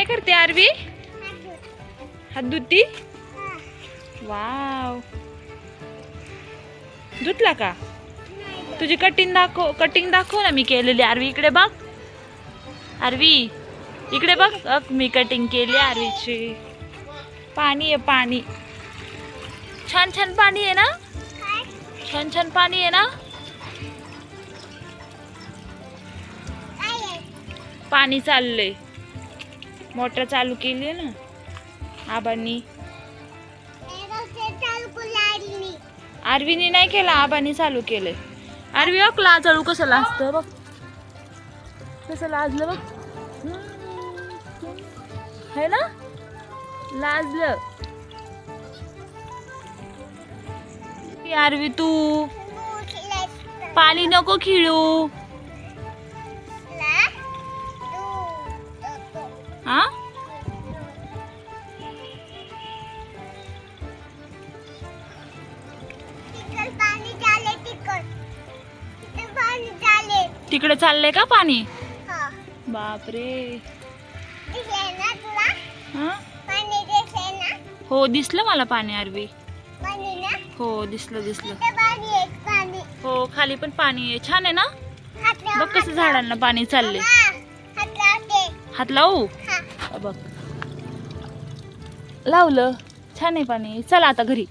काय करते आरवी? हात धुती? वाव. धुतला का? तुझी कटिंग दाखव कटिंग दाखव ना मी केलेली आरवी. इकडे बघ. आरवी इकडे बघ. अग मी कटिंग केली आरवीची. पाणी आहे पाणी. छान छान पाणी आहे ना? छान छान पाणी आहे ना? पाणी चाललंय. मोटर चालू केली आहे ना? आबांनी. आरवीनी नाही केलं आबांनी चालू केले आरवी बघ लाजळू कसं लाजतं बघ. कसं लाजलं बघ. है ना? लाजलं. की आरवी तू. पाणी नको खिळू. हा? तिकड चाललंय का पाणी? बापरे. हा? दिसले हो मला पाणी आरवी. ना? हो दिसलं दिसलं. हो खाली पण पाणी आहे. छान आहे ना? बघ कसं झाडांना पाणी चालले हात लावू? बघ. लावलं. छान आहे पाणी. चला आता घरी.